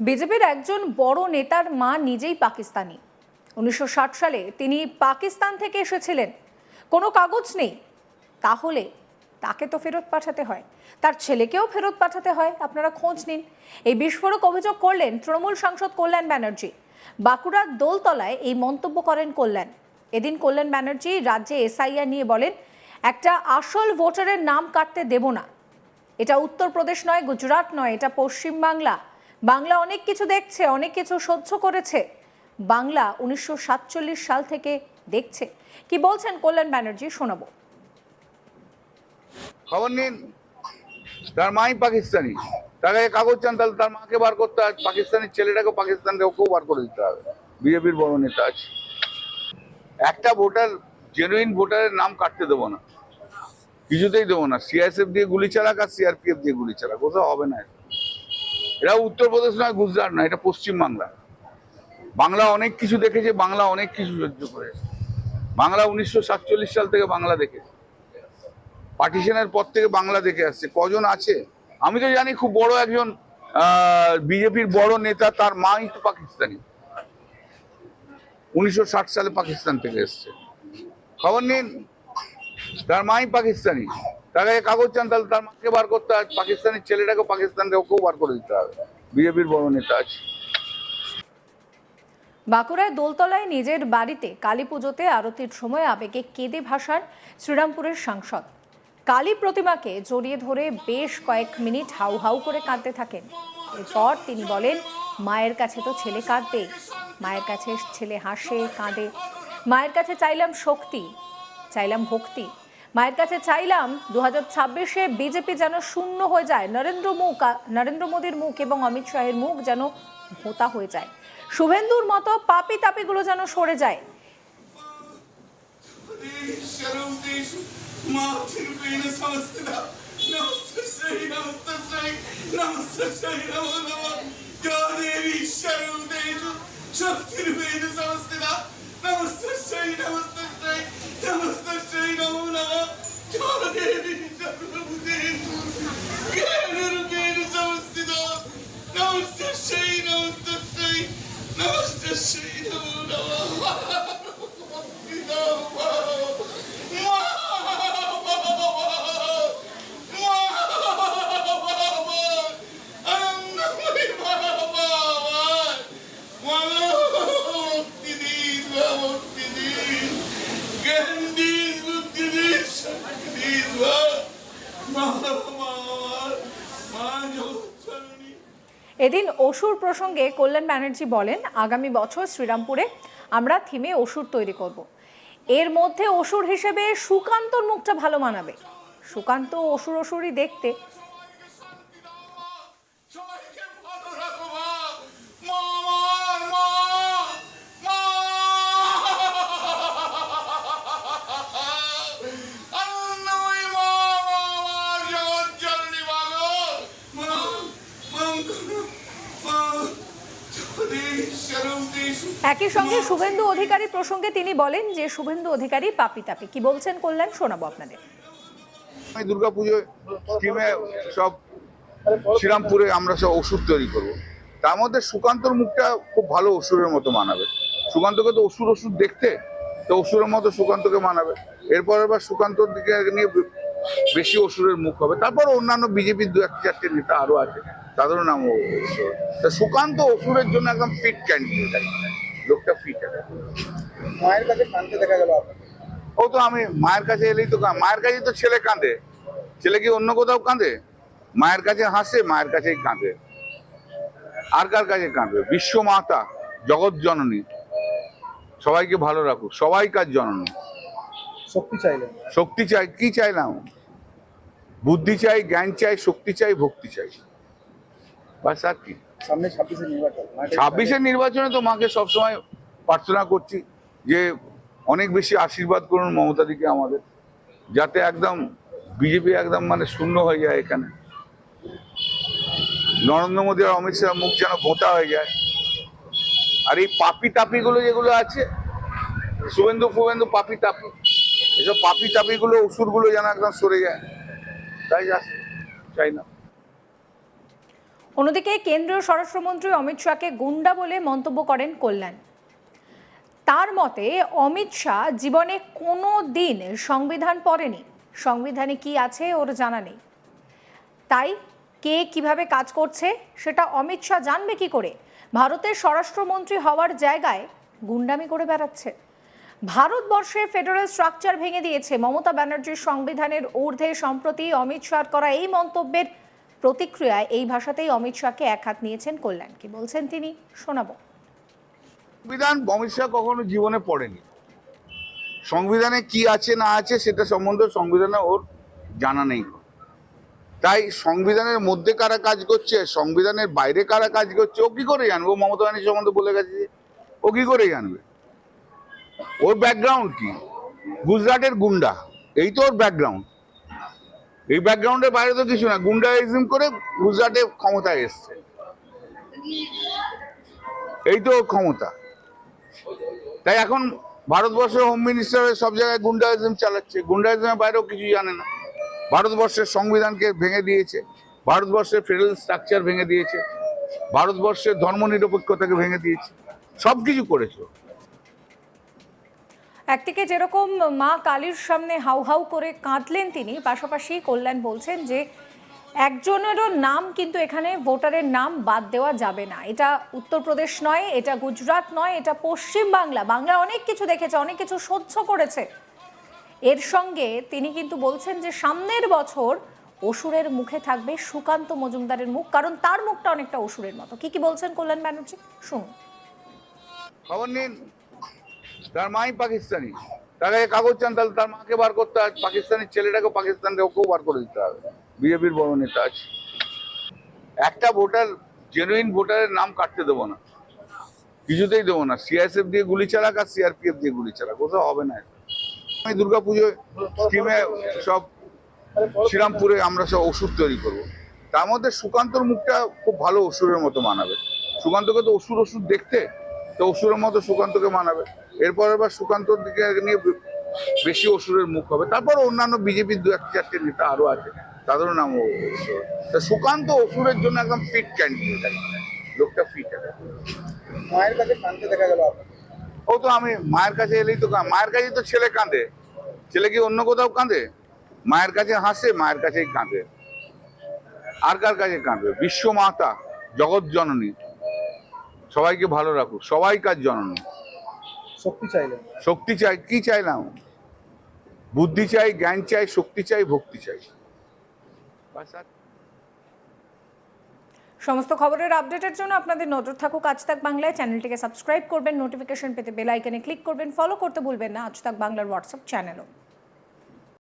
বিজেপির একজন বড় নেতার মা নিজেই পাকিস্তানি। উনিশশো ষাট সালে তিনি পাকিস্তান থেকে এসেছিলেন। কোনো কাগজ নেই। তাহলে তাকে তো ফেরত পাঠাতে হয়। তার ছেলেকেও ফেরত পাঠাতে হয়। আপনারা খোঁজ নিন। এই বিস্ফোরক অভিযোগ করলেন তৃণমূল সাংসদ কল্যাণ ব্যানার্জি। বাঁকুড়ার দোলতলায় এই মন্তব্য করেন কল্যাণ। এদিন কল্যাণ ব্যানার্জি রাজ্যে এসআইআর নিয়ে বলেন, একটা আসল ভোটারের নাম কাটতে দেব না। এটা উত্তরপ্রদেশ নয়, গুজরাট নয়, এটা পশ্চিমবাংলা। বাংলা অনেক কিছু দেখছে, অনেক কিছু সহ্য করেছে। বাংলা উনিশশো সাতচল্লিশ সাল থেকে দেখছে। কি বলছেন কল্যাণ ব্যানার্জি, শোনাবো। খবর নিন, তার মাই পাকিস্তানি। তার কাছে কাগজ চান, তাহলে তার মাকে বার করতে হয়। পাকিস্তানের ছেলেটাকে পাকিস্তান থেকে ওকেও বার করে দিতে হবে। বিজেপির বড় নেতা আছে। একটা ভোটার জেনুইন ভোটারের নাম কাটতে দেবো না। কিছুতেই দেবো না। সিআইএসএফ দিয়ে গুলি চালাক আর সিআরপিএফ দিয়ে গুলি চালাক কোথাও হবে না। এটা উত্তরপ্রদেশ নয়, গুজরাট নয়, এটা পশ্চিমবাংলা বাংলা। অনেক কিছু দেখেছে, বাংলা অনেক কিছু সহ্য করেছে। বাংলা উনিশশো সাতচল্লিশ সাল থেকে বাংলা দেখেছে। পার্টিশনের পর থেকে বাংলা দেখে আসছে। কজন আছে? আমি তো জানি খুব বড় একজন বিজেপির বড় নেতা, তার মাই তো পাকিস্তানি। উনিশশো ষাট সালে পাকিস্তান থেকে এসছে। খবর নিন, তার মাই পাকিস্তানি। তার কাছে কাগজ চান, তাহলে তার মাকে বার করতে হয়। পাকিস্তানের ছেলেটাকে পাকিস্তান থেকে ওকেও বার করে দিতে হবে। বিজেপির বড় নেতা আছে। বাঁকুড়ায় দোলতলায় নিজের বাড়িতে কালী পুজোতে আরতির সময় আবেগে কেঁদে ভাসান শ্রীরামপুরের সাংসদ। কালী প্রতিমাকে জড়িয়ে ধরে বেশ কয়েক মিনিট হাউ হাউ করে কাঁদতে থাকেন। এরপর তিনি বলেন, মায়ের কাছে তো ছেলে কাঁদবে। মায়ের কাছে ছেলে হাসে, কাঁদে। মায়ের কাছে চাইলাম শক্তি, চাইলাম ভক্তি। মায়ের কাছে চাইলাম দু হাজার ছাব্বিশে বিজেপি যেন শূন্য হয়ে যায় নরেন্দ্র মুখ নরেন্দ্র মোদীর মুখ এবং অমিত শাহের মুখ যেন ভোতা হয়ে যায় শুভেন্দুর মতো পাপি তাপিগুলো যেন সরে যায় এদিন অসুর প্রসঙ্গে কল্যাণ ব্যানার্জি বলেন, আগামী বছর শ্রীরামপুরে আমরা থিমে অসুর তৈরি করব। এর মধ্যে অসুর হিসেবে সুকান্তর মুখটা ভালো মানাবে সুকান্ত অসুর অসুরই দেখতে সবাইকে ভালো রাখো মা মা আমার মা মা আনন্দময়ী মা মা আমার জগৎ জননী ভালো মা মা যদি শরম দিস একই সঙ্গে শুভেন্দু অধিকারী প্রসঙ্গে তিনি বলেন যে শুভেন্দু অধিকারী পাপি তাপি। কি বলছেন কল্যাণ, শোনাবো আপনাদের। আমি দুর্গাপুজোয় স্কিমে সব শ্রীরামপুরে আমরা সব ওষুধ তৈরি করব। তার মধ্যে সুকান্তর মুখটা খুব ভালো অসুরের মতো মানাবে। সুকান্তকে তো অসুর ওষুধ দেখতে, তো অসুরের মতো সুকান্তকে মানাবে। এরপর এবার সুকান্তর দিকে নিয়ে বেশি অসুরের মুখ হবে। তারপর অন্যান্য বিজেপির দু এক চারটে নেতা আরও আছে, তাদেরও নাম তা সুকান্ত অসুরের জন্য একদম ফিট ক্যান্ডিডেট লোকটা ফিট মায়ের কাছে কানতে দেখা গেল ও তো আমি মায়ের কাছে এলেই তো মায়ের কাছেই তো ছেলে কাঁদে। ছেলে কি অন্য কোথাও কাঁদে? মায়ের কাছে হাসে মায়ের কাছেই কাঁদে। আর কার কাছে কাঁদবে? বিশ্ব মাতা জগৎ জননী। সবাইকে ভালো রাখুক সবাই কাজ জননী। শক্তি চাইলেন। শক্তি চাই কি চাইলাম? বুদ্ধি চাই জ্ঞান চাই শক্তি চাই ভক্তি চাই। বাস আর কি। সামনে ছাব্বিশে নির্বাচন। ছাব্বিশের নির্বাচনে তো মাকে সবসময় প্রার্থনা করছি যে অনেক বেশি আশীর্বাদ করুন মমতাদিকে আমাদের যাতে একদম বিজেপি একদম মানে শূন্য হয়ে যায় এখানে। নরেন্দ্র মোদী আর অমিত শাহ মুখ যেন ভোঁতা হয়ে যায়। আর এই পাপি তাপিগুলো যেগুলো আছে শুভেন্দু ফুবেন্দু পাপি তাপি এসব পাপি তাপিগুলো ওষুধগুলো যেন একদম সরে যায়। তাই যা চাই না। অন্যদিকে কেন্দ্রীয় স্বরাষ্ট্রমন্ত্রী অমিত শাহকে গুন্ডা বলে মন্তব্য করেন কল্যাণ। তার মতে, অমিত শাহ জীবনে কোনো দিন সংবিধান পড়েনি। সংবিধানে কি আছে ওর জানা নেই। তাই কে কীভাবে কাজ করছে সেটা অমিত শাহ জানবে কি করে? ভারতের স্বরাষ্ট্রমন্ত্রী হওয়ার জায়গায় গুন্ডামি করে বেড়াচ্ছে। ভারতবর্ষে ফেডারেল স্ট্রাকচার ভেঙে দিয়েছে মমতা ব্যানার্জির সংবিধানের ঊর্ধ্বে সম্প্রতি অমিত শাহর করা এই মন্তব্যের প্রতিক্রিয়ায় এই ভাষাতেই অমিত শাহকে এক হাত নিয়েছেন কল্যাণ কি বলছেন তিনি, শোনাবো। সংবিধান অমিত শাহ কখনো জীবনে পড়েনি। সংবিধানে কি আছে, না আছে, সেটা সম্বন্ধে সংবিধানে ওর জানা নেই। তাই সংবিধানের মধ্যে কারা কাজ করছে, সংবিধানের বাইরে কারা কাজ করছে, ও কি করে জানবে? ও মমতা ব্যানার্জি সম্বন্ধে বলে গেছে ও কি করে জানবে? ওর ব্যাকগ্রাউন্ড কি? গুজরাটের গুন্ডা, এই তো ওর ব্যাকগ্রাউন্ড এই ব্যাকগ্রাউন্ডের বাইরে তো কিছু না, গুন্ডাইজম করে গুজরাটে ক্ষমতায় এসছে। এই তো ক্ষমতা। তাই এখন ভারতবর্ষের হোম মিনিস্টার সব জায়গায় গুন্ডাইজম চালাচ্ছে। গুন্ডাইজমের বাইরেও কিছু জানে না। ভারতবর্ষের সংবিধানকে ভেঙে দিয়েছে। ভারতবর্ষের ফেডারেল স্ট্রাকচার ভেঙে দিয়েছে। ভারতবর্ষের ধর্মনিরপেক্ষতাকে ভেঙে দিয়েছে। সব কিছু করেছে। একদিকে যেরকম মা কালীর সামনে হাউ হাউ করে কাঁদলেন তিনি, পাশাপাশি কল্যাণ বলছেন যে একজনেরও নাম কিন্তু এখানে ভোটারের নাম বাদ দেওয়া যাবে না। এটা উত্তরপ্রদেশ নয়, এটা গুজরাট নয়, এটা পশ্চিম বাংলা। বাংলা অনেক কিছু দেখেছে, অনেক কিছু সহ্য করেছে। এর সঙ্গে তিনি কিন্তু বলছেন যে সামনের বছর অসুরের মুখে থাকবে সুকান্ত মজুমদারের মুখ, কারণ তার মুখটা অনেকটা অসুরের মতো। কি কি বলছেন কল্যাণ ব্যানার্জি? শুনুন। খবর নিন। তার মাই পাকিস্তানি। তার কাগজ চান, তাহলে তার মাকে বার করতে হয়। পাকিস্তানের ছেলেটাকে পাকিস্তান ওকেও বার করে দিতে হবে। বিজেপির বড় নেতা আছে। একটা ভোটার জেনুইন ভোটারের নাম কাটতে দেবো না। কিছুতেই দেবো না। সিআইএসএফ দিয়ে গুলি চালাক আর সিআরপিএফ দিয়ে গুলি চালাক। কোথাও হবে না। আমি দুর্গা পুজোয় স্কিমে সব শ্রীরামপুরে আমরা সব ওষুধ তৈরি করব। তার মধ্যে সুকান্তর মুখটা খুব ভালো অসুরের মতো মানাবে। সুকান্তকে তো অসুর ওষুধ দেখতে, তো অসুরের মতো সুকান্তকে মানাবে। এরপর আবার সুকান্তর দিকে নিয়ে বেশি অসুরের মুখ হবে। তারপর অন্যান্য বিজেপির দু এক চারটে নেতা আরও আছে তাদেরও নাম তা সুকান্ত অসুরের জন্য একদম ফিট ক্যান্ডিডেট লোকটা ফিট মায়ের কাছে কানতে দেখা গেল ও তো আমি মায়ের কাছে এলেই তো মায়ের কাছেই তো ছেলে কাঁদে। ছেলে কি অন্য কোথাও কাঁদে? মায়ের কাছে হাসে মায়ের কাছেই কাঁদে। আর কার কাছে কাঁদবে? বিশ্ব মাতা জগৎ জননী। সবাইকে ভালো রাখুক। সবাই কাজ জননী। শক্তি চাইলেন শক্তি চাই কি চাইলাম বুদ্ধি চাই জ্ঞান চাই শক্তি চাই ভক্তি চাই। সমস্ত খবরের আপডেটের জন্য আপনাদের নজর থাকুক আজ তাক বাংলায়। চ্যানেলটিকে সাবস্ক্রাইব করবেন নোটিফিকেশন পেতে বেল আইকনে ক্লিক করবেন ফলো করতে ভুলবেন না। আজ তাক বাংলার হোয়াটসঅ্যাপ চ্যানেলও